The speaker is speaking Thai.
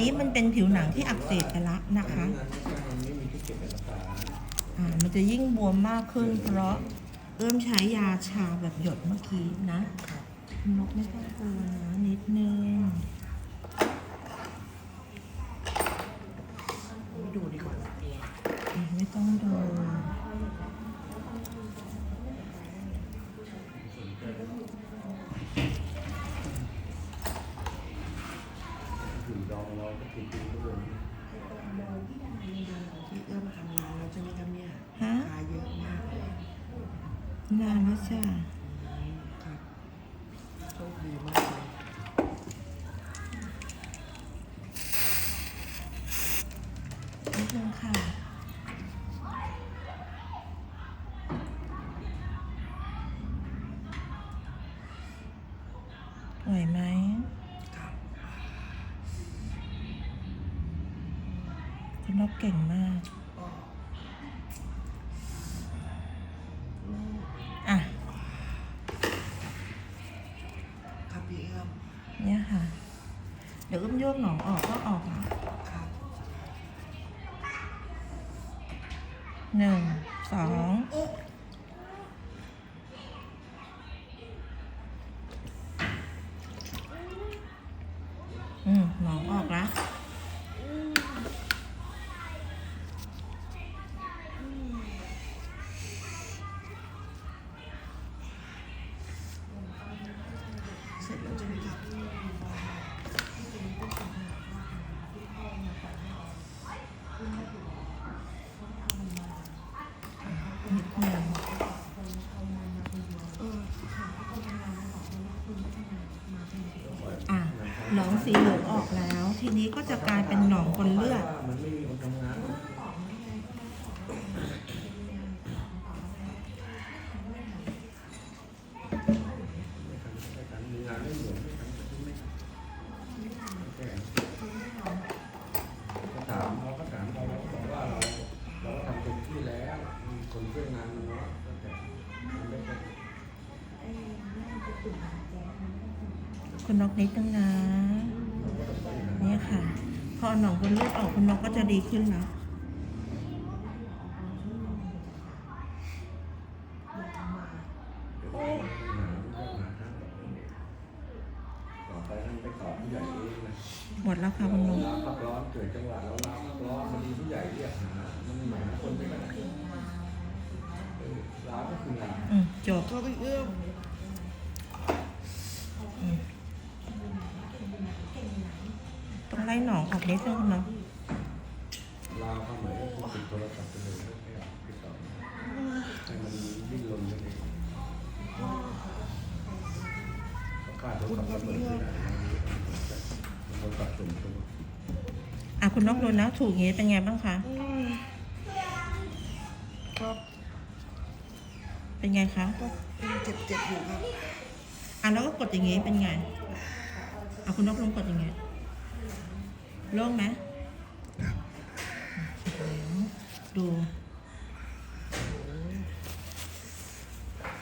นี้มันเป็นผิวหนังที่อักเสบไปละนะคะมันไม่มีที่เก็บเอกสารอ่ามันจะยิ่งบวมมากขึ้น เพราะเริ่มใช้ยาชาแบบหยดเมื่อกี้นะคุณนกไม่ต้องกลัวนะนิดนึง ถือดองเราก็กินกินก็เลยที่เอื้อมทำงานแล้วใช่ไหมครับเนี่ยฮะ ขายเยอะมากเลยนานแล้วจ้ะครับโชคดีมากเลยนิดนึงค่ะ ไหวไหม ครับ คุณนกเก่งมาก อะ ครับพี่เอื้อมเนี่ยค่ะ เดี๋ยวก็โยกหนองออกก็ออกอะครับหนึ่ง สองอื หนึ่งเอะหนองสีเหลืองออกแล้ว ทีนี้ก็จะกลายเป็นหนองบนเลือด คุณนกนิดนึงนะเนี่ยค่ะ พอหนองบนเลือดออกคุณนกก็จะดีขึ้นแล้วต่อไปท่านไปตอบผู้ใหญ่เองนะหมดแล้วค่ะคุณนกลาพักร้อนเกิดจังหวะเราลาพักร้อนพอดีผู้ใหญ่เรียกหามันหาคนไม่ได้เออลาก็คือลาอืมจบก็พี่เอื้อม หนองออกนิดนึงคุณนกลาความหมายก็คือปิดโทรศัพท์ไปเลยไม่เอาติดต่อให้มันดิ้นรนกันเองเพราะการโทรศัพท์ระเบิดไม่ได้มันโดนตัดสมตัวอะคุณนกดูนะถูกอย่างนี้เป็นไงบ้างคะก็เป็นไงคะก็ยังเจ็บเจ็บๆอยู่ครับอะแล้วก็กดอย่างนี้เป็นไงอะคุณนกลองกดอย่างนี้ โล่งไหมดู